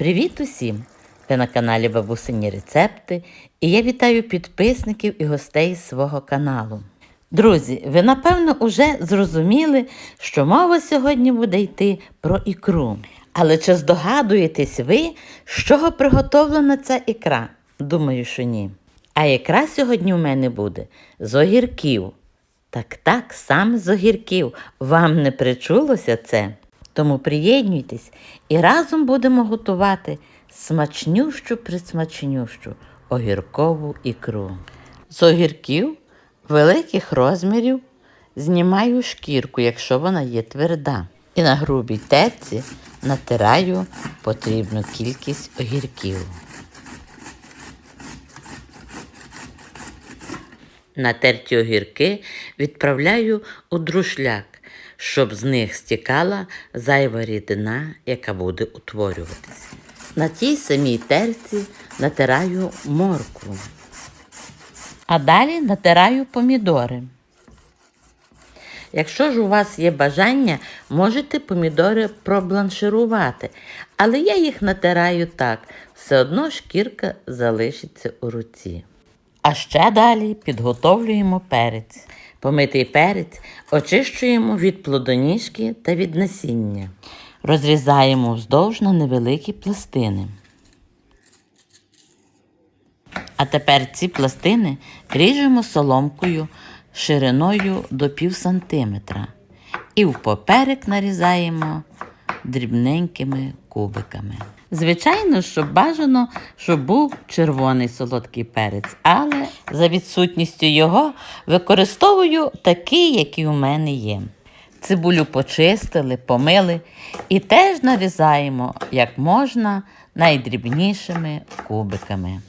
Привіт усім! Ви на каналі Бабусині Рецепти і я вітаю підписників і гостей свого каналу. Друзі, ви напевно уже зрозуміли, що мова сьогодні буде йти про ікру. Але чи здогадуєтесь ви, з чого приготовлена ця ікра? Думаю, що ні. А ікра сьогодні у мене буде з огірків. Так так, саме з огірків. Вам не причулося це? Тому приєднуйтесь і разом будемо готувати смачнющу присмачнющу огіркову ікру. З огірків великих розмірів знімаю шкірку, якщо вона є тверда. І на грубій терці натираю потрібну кількість огірків. Натерті огірки відправляю у друшляк, щоб з них стікала зайва рідина, яка буде утворюватися. На тій самій терці натираю моркву. А далі натираю помідори. Якщо ж у вас є бажання, можете помідори пробланширувати, але я їх натираю так, все одно шкірка залишиться у руці. А ще далі підготовлюємо перець. Помитий перець очищуємо від плодоніжки та від насіння. Розрізаємо вздовж на невеликі пластини. А тепер ці пластини ріжемо соломкою шириною до пів сантиметра і в поперек нарізаємо дрібненькими кубиками. Звичайно, що бажано, щоб був червоний солодкий перець, але за відсутністю його використовую такий, який у мене є. Цибулю почистили, помили і теж нарізаємо як можна найдрібнішими кубиками.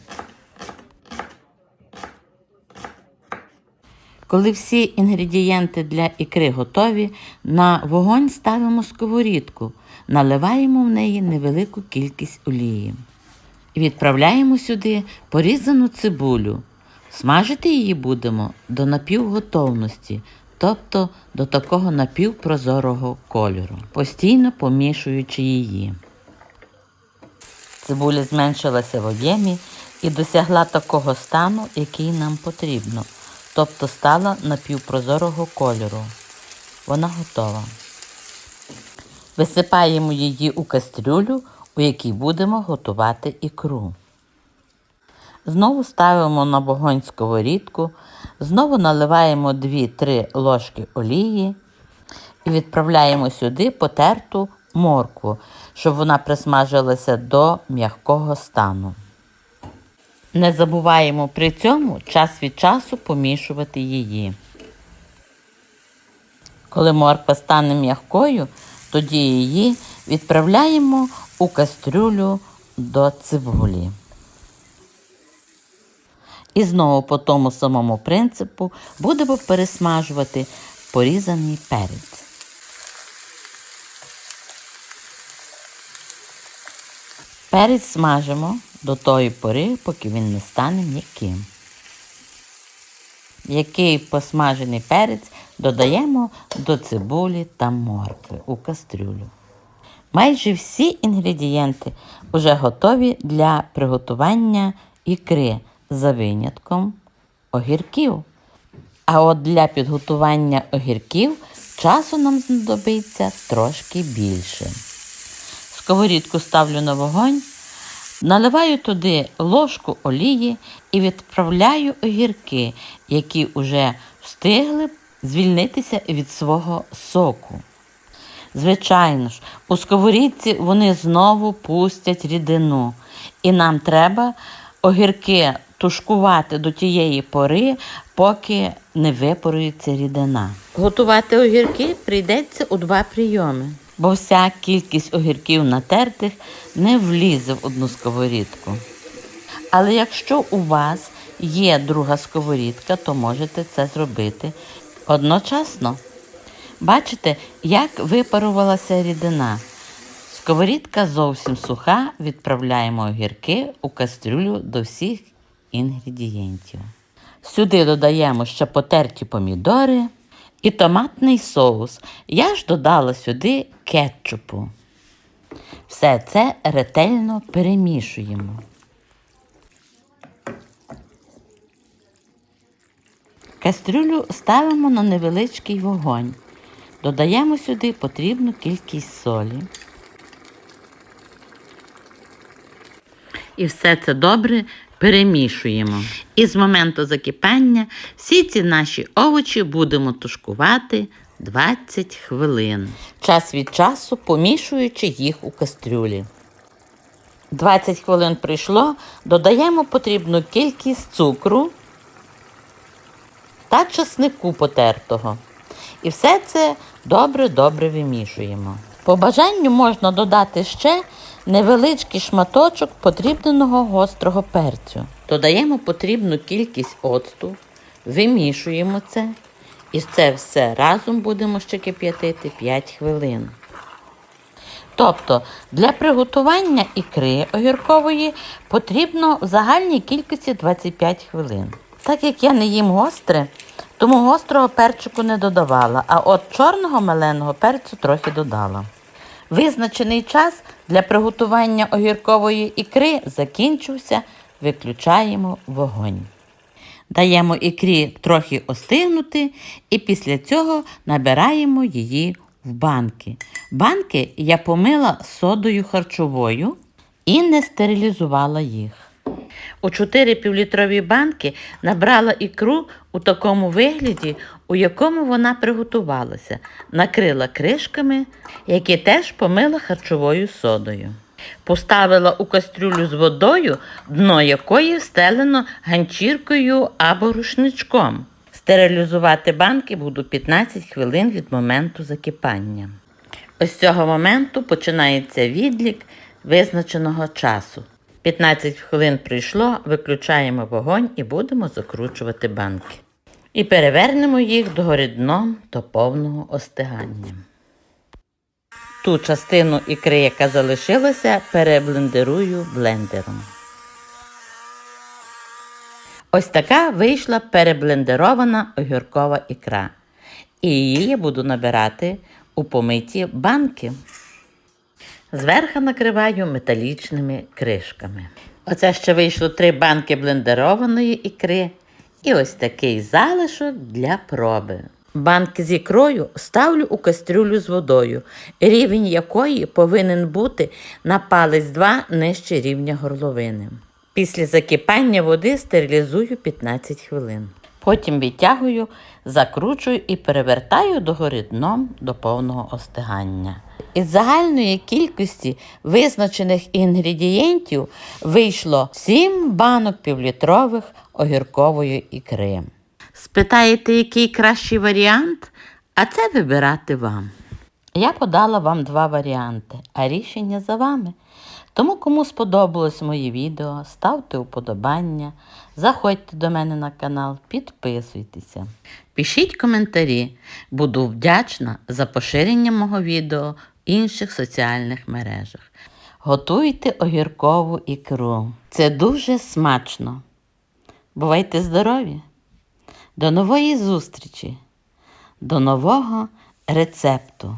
Коли всі інгредієнти для ікри готові, на вогонь ставимо сковорідку, наливаємо в неї невелику кількість олії. Відправляємо сюди порізану цибулю. Смажити її будемо до напівготовності, тобто до такого напівпрозорого кольору, постійно помішуючи її. Цибуля зменшилася в об'ємі і досягла такого стану, який нам потрібно, тобто стала напівпрозорого кольору. Вона готова. Висипаємо її у кастрюлю, у якій будемо готувати ікру. Знову ставимо на вогонь сковорідку, знову наливаємо 2-3 ложки олії і відправляємо сюди потерту моркву, щоб вона присмажилася до м'якого стану. Не забуваємо при цьому час від часу помішувати її. Коли морква стане м'якою, тоді її відправляємо у кастрюлю до цибулі. І знову по тому самому принципу будемо пересмажувати порізаний перець. Перець смажимо до тої пори, поки він не стане м'яким. Який посмажений перець додаємо до цибулі та моркви у кастрюлю. Майже всі інгредієнти вже готові для приготування ікри за винятком огірків. А от для підготування огірків часу нам знадобиться трошки більше. Сковорідку ставлю на вогонь, наливаю туди ложку олії і відправляю огірки, які вже встигли звільнитися від свого соку. Звичайно ж, у сковорідці вони знову пустять рідину, і нам треба огірки тушкувати до тієї пори, поки не випарується рідина. Готувати огірки прийдеться у два прийоми, бо вся кількість огірків натертих не влізе в одну сковорідку. Але якщо у вас є друга сковорідка, то можете це зробити одночасно. Бачите, як випарувалася рідина. Сковорідка зовсім суха, відправляємо огірки у кастрюлю до всіх інгредієнтів. Сюди додаємо ще потерті помідори і томатний соус. Я ж додала сюди кетчупу. Все це ретельно перемішуємо. Кастрюлю ставимо на невеличкий вогонь. Додаємо сюди потрібну кількість солі. І все це добре перемішуємо. І з моменту закипання всі ці наші овочі будемо тушкувати 20 хвилин. Час від часу помішуючи їх у кастрюлі. 20 хвилин пройшло, додаємо потрібну кількість цукру та часнику потертого. І все це добре-добре вимішуємо. По бажанню можна додати ще невеличкий шматочок потрібного гострого перцю. Додаємо потрібну кількість оцту, вимішуємо це. І це все разом будемо ще кип'ятити 5 хвилин. Тобто для приготування ікри огіркової потрібно в загальній кількості 25 хвилин. Так як я не їм гостре, тому гострого перчику не додавала, а от чорного меленого перцю трохи додала. Визначений час для приготування огіркової ікри закінчився, виключаємо вогонь. Даємо ікрі трохи остигнути і після цього набираємо її в банки. Банки я помила содою харчовою і не стерилізувала їх. У 4 півлітрові банки набрала ікру у такому вигляді, у якому вона приготувалася, накрила кришками, які теж помила харчовою содою. Поставила у кастрюлю з водою, дно якої встелено ганчіркою або рушничком. Стерилізувати банки буду 15 хвилин від моменту закипання. Ось цього моменту починається відлік визначеного часу. 15 хвилин прийшло, виключаємо вогонь і будемо закручувати банки. І перевернемо їх догори дном до повного остигання. Ту частину ікри, яка залишилася, переблендерую блендером. Ось така вийшла переблендерована огіркова ікра. І її я буду набирати у помиті банки. Зверху накриваю металічними кришками. Оце ще вийшло три банки блендерованої ікри і ось такий залишок для проби. Банки з ікрою ставлю у кастрюлю з водою, рівень якої повинен бути на палець 2 нижче рівня горловини. Після закипання води стерилізую 15 хвилин. Потім відтягую, закручую і перевертаю догори дном до повного остигання. Із загальної кількості визначених інгредієнтів вийшло 7 банок півлітрових огіркової ікри. Спитаєте, який кращий варіант? А це вибирати вам. Я подала вам два варіанти, а рішення за вами. Тому, кому сподобалось моє відео, ставте уподобання, заходьте до мене на канал, підписуйтеся. Пишіть коментарі. Буду вдячна за поширення мого відео в інших соціальних мережах. Готуйте огіркову ікру. Це дуже смачно. Бувайте здорові! До нової зустрічі, до нового рецепту.